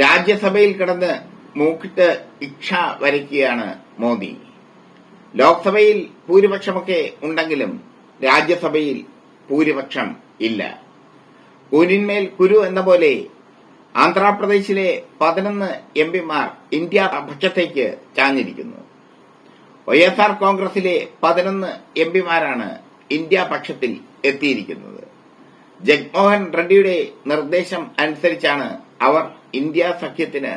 രാജ്യസഭയിൽ കിടന്ന് മൂക്കിട്ട് ഇച്ഛ വരയ്ക്കുകയാണ് മോദി. ലോക്സഭയിൽ ഭൂരിപക്ഷമൊക്കെ ഉണ്ടെങ്കിലും രാജ്യസഭയിൽ ഭൂരിപക്ഷം ഇല്ല. കൂനിന്മേൽ കുരു എന്ന പോലെ ആന്ധ്രാപ്രദേശിലെ പതിനൊന്ന് എം പിമാർ ഇന്ത്യ പക്ഷത്തേക്ക് ചാഞ്ഞിരിക്കുന്നു. വൈ എസ് ആർ കോൺഗ്രസിലെ പതിനൊന്ന് എം പിമാരാണ് ഇന്ത്യ പക്ഷത്തിൽ എത്തിയിരിക്കുന്നത്. ജഗ്മോഹൻ റെഡ്ഡിയുടെ നിർദ്ദേശം അനുസരിച്ചാണ് അവർ ഇന്ത്യ സഖ്യത്തിന്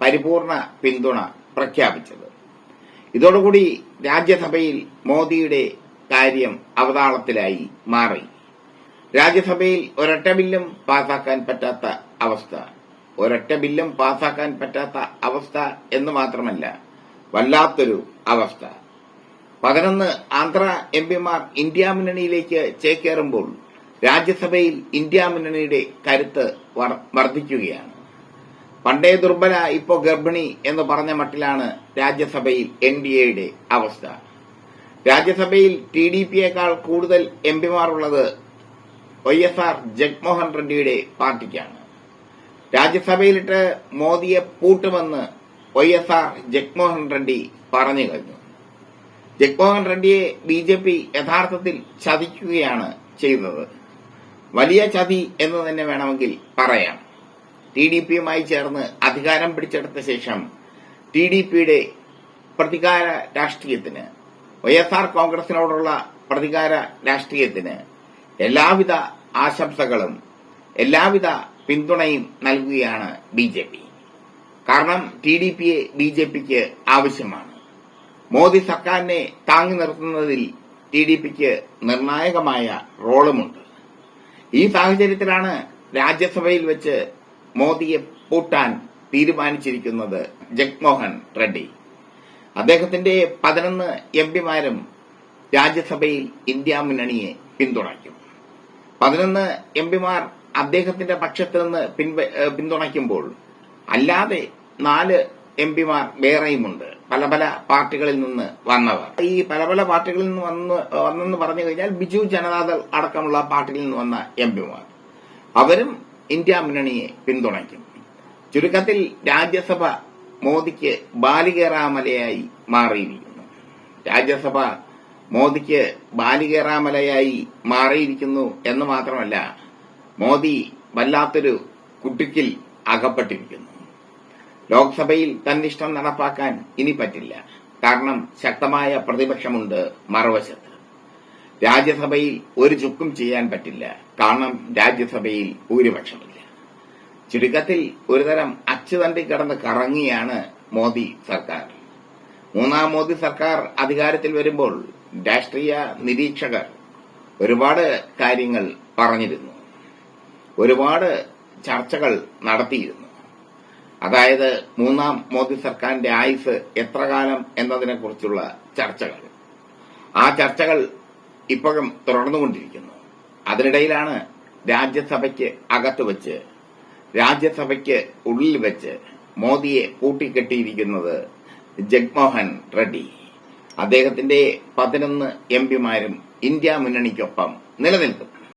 പരിപൂർണ പിന്തുണ പ്രഖ്യാപിച്ചത്. ഇതോടുകൂടി രാജ്യസഭയിൽ മോദിയുടെ കാര്യം അവതാളത്തിലായി മാറി. രാജ്യസഭയിൽ ഒരൊറ്റ ബില്ലും പാസാക്കാൻ പറ്റാത്ത അവസ്ഥ. ഒരൊറ്റ ബില്ലും പാസാക്കാൻ പറ്റാത്ത അവസ്ഥ എന്ന് മാത്രമല്ല വല്ലാത്തൊരു അവസ്ഥ. പതിനൊന്ന് ആന്ധ്ര എം പിമാർ ഇന്ത്യ മുന്നണിയിലേക്ക് ചേക്കേറുമ്പോൾ രാജ്യസഭയിൽ ഇന്ത്യ മുന്നണിയുടെ കരുത്ത് വർദ്ധിക്കുകയാണ്. പണ്ടേ ദുർബല ഇപ്പോ ഗർഭിണി എന്ന് പറഞ്ഞ മട്ടിലാണ് രാജ്യസഭയിൽ എൻ ഡി എയുടെ അവസ്ഥ. രാജ്യസഭയിൽ ടി ഡി പിയേക്കാൾ കൂടുതൽ എം പിമാരുള്ളത് വൈ എസ് ആർ ജഗ്മോഹൻ റെഡ്ഡിയുടെ പാർട്ടിക്കാണ്. രാജ്യസഭയിലിട്ട് മോദിയെ പൂട്ടുമെന്ന് Y S R Jagmohan Reddy പറഞ്ഞു കഴിഞ്ഞു. ജഗ്മോഹൻ റെഡ്ഡിയെ ബി ജെ പി യഥാർത്ഥത്തിൽ ചതിക്കുകയാണ് ചെയ്തത് വലിയ ചതി എന്ന് തന്നെ വേണമെങ്കിൽ പറയാം. ടി ഡി പിയുമായി ചേർന്ന് അധികാരം പിടിച്ചെടുത്ത ശേഷം ടി ഡി പിയുടെ പ്രതികാര രാഷ്ട്രീയത്തിന് വൈ എസ് ആർ കോൺഗ്രസിനോടുള്ള പ്രതികാര രാഷ്ട്രീയത്തിന് എല്ലാവിധ ആശംസകളും എല്ലാവിധ പിന്തുണയും നൽകുകയാണ് ബി ജെ പി. കാരണം ടി ഡി പിയെ ബി ജെ പിക്ക് ആവശ്യമാണ്. മോദി സർക്കാരിനെ താങ്ങി നിർത്തുന്നതിൽ ടി ഡി പിക്ക് നിർണായകമായ റോളുമുണ്ട്. ഈ സാഹചര്യത്തിലാണ് രാജ്യസഭയിൽ വെച്ച് മോദിയെ പൂട്ടാൻ തീരുമാനിച്ചിരിക്കുന്നത് ജഗ്മോഹൻ റെഡ്ഡി. അദ്ദേഹത്തിന്റെ പതിനൊന്ന് എം പിമാരും രാജ്യസഭയിൽ ഇന്ത്യ മുന്നണിയെ പിന്തുണയ്ക്കും. പതിനൊന്ന് എം പിമാർ അദ്ദേഹത്തിന്റെ പക്ഷത്ത് നിന്ന് പിന്തുണയ്ക്കുമ്പോൾ അല്ലാതെ നാല് എം പിമാർ വേറെയുമുണ്ട്. പല പല പാർട്ടികളിൽ നിന്ന് വന്നവർ. ഈ പല പല പാർട്ടികളിൽ നിന്ന് വന്ന് വന്നെന്ന് പറഞ്ഞു കഴിഞ്ഞാൽ ബിജു ജനതാദൾ അടക്കമുള്ള പാർട്ടിയിൽ നിന്ന് വന്ന എം പിമാർ അവരും ഇന്ത്യ മുന്നണിയെ പിന്തുണയ്ക്കും. ചുരുക്കത്തിൽ രാജ്യസഭ മോദിക്ക് ബാലികേറാമലയായി മാറിയിരിക്കുന്നു. രാജ്യസഭ മോദിക്ക് ബാലികേറാമലയായി മാറിയിരിക്കുന്നു എന്ന് മാത്രമല്ല മോദി വല്ലാത്തൊരു കുട്ടിക്കിൽ അകപ്പെട്ടിരിക്കുന്നു. ലോക്സഭയിൽ തന്നിഷ്ടം നടപ്പാക്കാൻ ഇനി പറ്റില്ല. കാരണം ശക്തമായ പ്രതിപക്ഷമുണ്ട് മറുവശത്ത്. രാജ്യസഭയിൽ ഒരു ചുക്കും ചെയ്യാൻ പറ്റില്ല. കാരണം രാജ്യസഭയിൽ ഭൂരിപക്ഷമില്ല. ചുരുക്കത്തിൽ ഒരുതരം അച്ചുതണ്ടി കിടന്ന് കറങ്ങിയാണ് മോദി സർക്കാർ. മൂന്നാം മോദി സർക്കാർ അധികാരത്തിൽ വരുമ്പോൾ രാഷ്ട്രീയ നിരീക്ഷകർ ഒരുപാട് കാര്യങ്ങൾ പറഞ്ഞിരുന്നു. ഒരുപാട് ചർച്ചകൾ നടത്തിയിരുന്നു. അതായത് മൂന്നാം മോദി സർക്കാരിന്റെ ആയുസ് എത്ര കാലം എന്നതിനെക്കുറിച്ചുള്ള ചർച്ചകൾ. ആ ചർച്ചകൾ ഇപ്പോഴും തുടർന്നുകൊണ്ടിരിക്കുന്നു. അതിനിടയിലാണ് രാജ്യസഭയ്ക്ക് അകത്ത് വെച്ച് രാജ്യസഭയ്ക്ക് ഉള്ളിൽ വെച്ച് മോദിയെ കൂട്ടിക്കെട്ടിയിരിക്കുന്നത് ജഗ്മോഹൻ റെഡ്ഡി. അദ്ദേഹത്തിന്റെ പതിനൊന്ന് എം പിമാരും ഇന്ത്യ മുന്നണിക്കൊപ്പം നിലനിൽക്കും